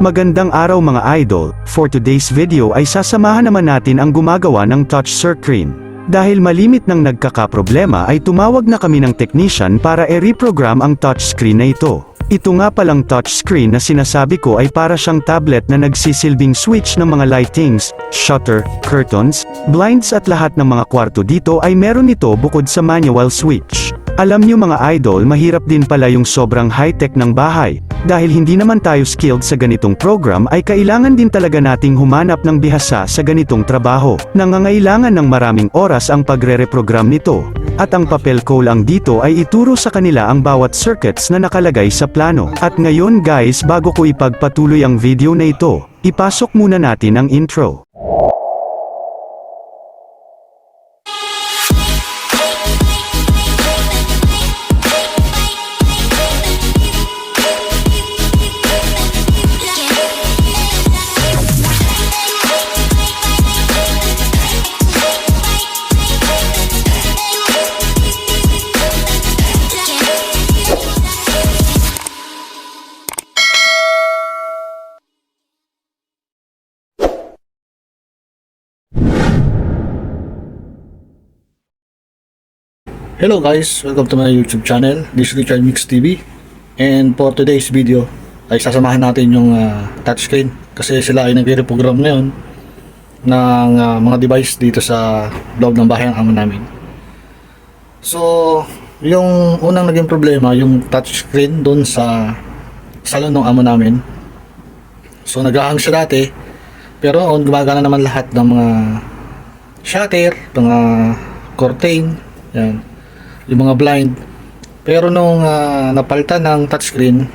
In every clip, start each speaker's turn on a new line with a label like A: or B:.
A: Magandang araw mga idol, for today's video ay sasamahan naman natin ang gumagawa ng touch screen. Dahil malimit nang nagkakaproblema ay tumawag na kami ng technician para i-reprogram ang touchscreen na ito. Ito nga palang touchscreen na sinasabi ko ay para siyang tablet na nagsisilbing switch ng mga lightings, shutter, curtains, blinds at lahat ng mga kwarto dito ay meron nito bukod sa manual switch. Alam niyo mga idol mahirap din pala yung sobrang high-tech ng bahay. Dahil hindi naman tayo skilled sa ganitong program ay kailangan din talaga nating humanap ng bihasa sa ganitong trabaho. Nangangailangan ng maraming oras ang pagre-reprogram nito. At ang papel ko lang dito ay ituro sa kanila ang bawat circuits na nakalagay sa plano. At ngayon guys bago ko ipagpatuloy ang video na ito, ipasok muna natin ang intro.
B: Hello guys, welcome to my YouTube channel. This is Richard Mix TV. And for today's video, ay sasamahan natin yung ah, touchscreen kasi sila ay nagre-reprogram ngayon ng ah, mga device dito sa loob ng bahay ng amo namin. So, yung unang naging problema, yung touchscreen doon sa salon ng amo namin. So, nag-ahang siya dati, pero on gumagana naman lahat ng mga shutter, mga curtain, yan yung mga blind. Pero nung ah, napalitan ng touchscreen,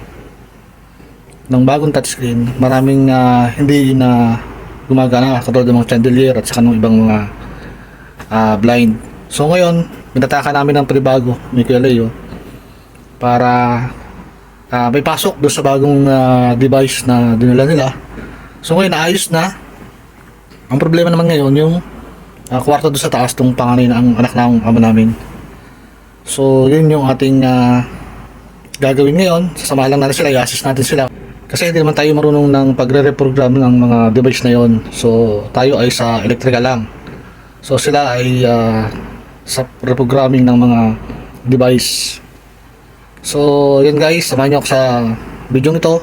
B: ng bagong touchscreen, maraming ah, hindi na gumagana katulad ng mga chandelier at saka ng ibang mga ah, blind. So ngayon, binataka namin ng panibago ni Kuya para ah, may pasok doon sa bagong ah, device na dinala nila. So ngayon, naayos na. Ang problema naman ngayon, yung ah, kwarto doon sa taas, tong panganay na ang anak ng amo namin. So, yun yung ating ah, gagawin ngayon. Sasama lang natin sila, i-assist natin sila. Kasi hindi naman tayo marunong ng pagre-reprogram ng mga device na yon. So, tayo ay sa electrical lang. So, sila ay ah, sa reprogramming ng mga device. So, yun guys, samahan nyo ako sa video nito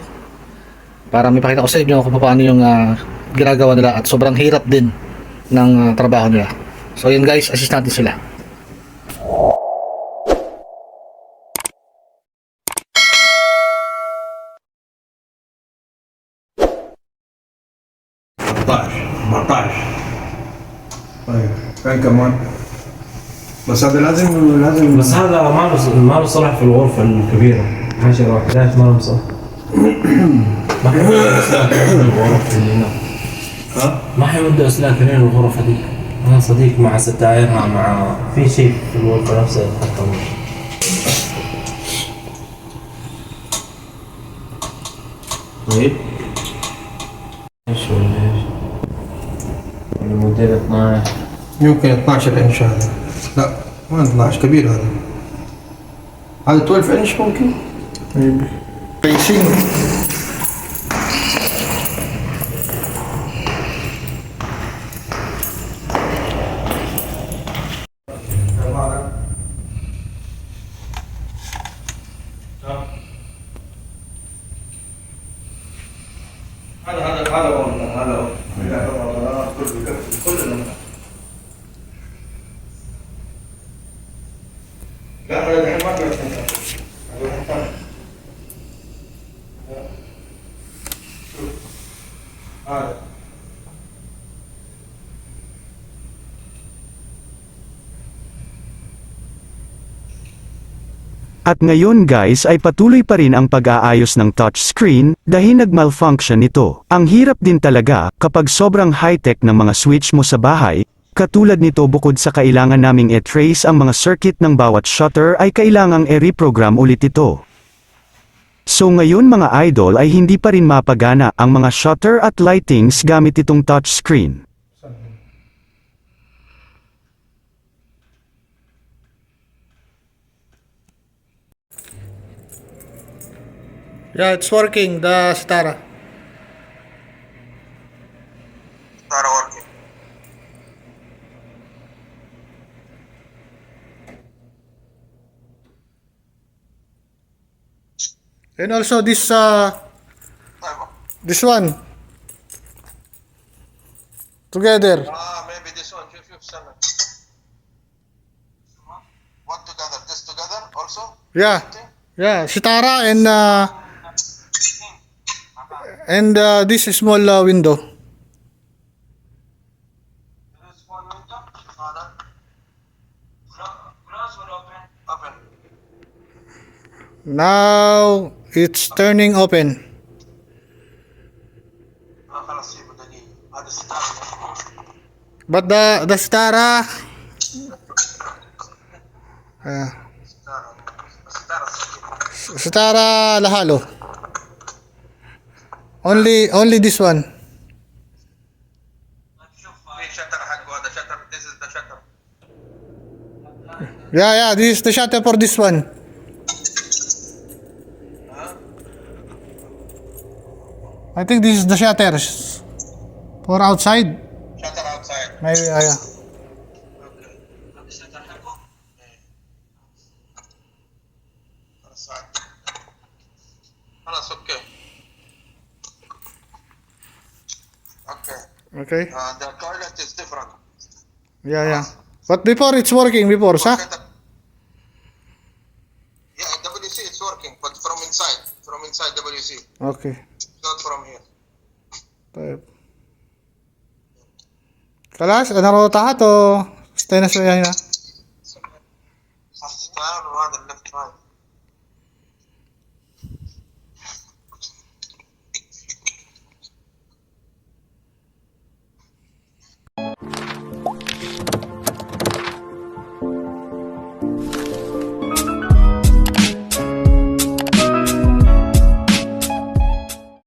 B: para may pakita ko sa inyo kung paano yung ah, ginagawa nila at sobrang hirap din ng ah, trabaho nila. So, yun guys, assist natin sila.
C: مطار مطار طيب فين كمان؟ بس هذا لازم لازم
D: بس هذا ما له ما له صلاح في الغرفة الكبيرة. عشرة واحد ليش ما له صلاح؟ ما حيودوا اسلاك الغرف اللي هنا.
C: ها؟
D: ما حيودوا اسلاك هنا الغرف هذيك أنا صديق مع ستايرها مع في شيء في الغرفة نفسها حتى طيب. 1000 12
C: بين شهر لا ما 12 كبير هذا هذا 12 انش ممكن؟ اي 20
A: At ngayon guys ay patuloy pa rin ang pag-aayos ng touchscreen, dahil nag-malfunction ito. Ang hirap din talaga, kapag sobrang high-tech ng mga switch mo sa bahay, katulad nito bukod sa kailangan naming i-trace ang mga circuit ng bawat shutter ay kailangang i-reprogram ulit ito. So ngayon mga idol ay hindi pa rin mapagana ang mga shutter at lightings gamit itong touchscreen.
B: Yeah, it's working, the Sitara. Sitara working.
E: And also this uh this one together.
C: Ah, maybe this one, 257. What together? This together also?
E: Yeah. Yeah, Sitara and uh, And uh, this small uh, window.
C: Small window? Uh, glass will open. Open.
E: Now it's turning open. But the the stara. Uh, stara lahalo. Only only this one. Yeah, yeah, this is the shutter for this one. Huh? I think this is the shutters for outside.
C: Shutter outside.
E: Maybe, oh, yeah.
C: Okay.
E: Okay.
C: Uh, the toilet is different.
E: Yeah, yeah. But before it's working before, sa?
C: Yeah, WC it's working, but from inside, from inside WC,
E: Okay.
C: not from here.
E: طيب خلاص انا رو تحت و استنى شويه هنا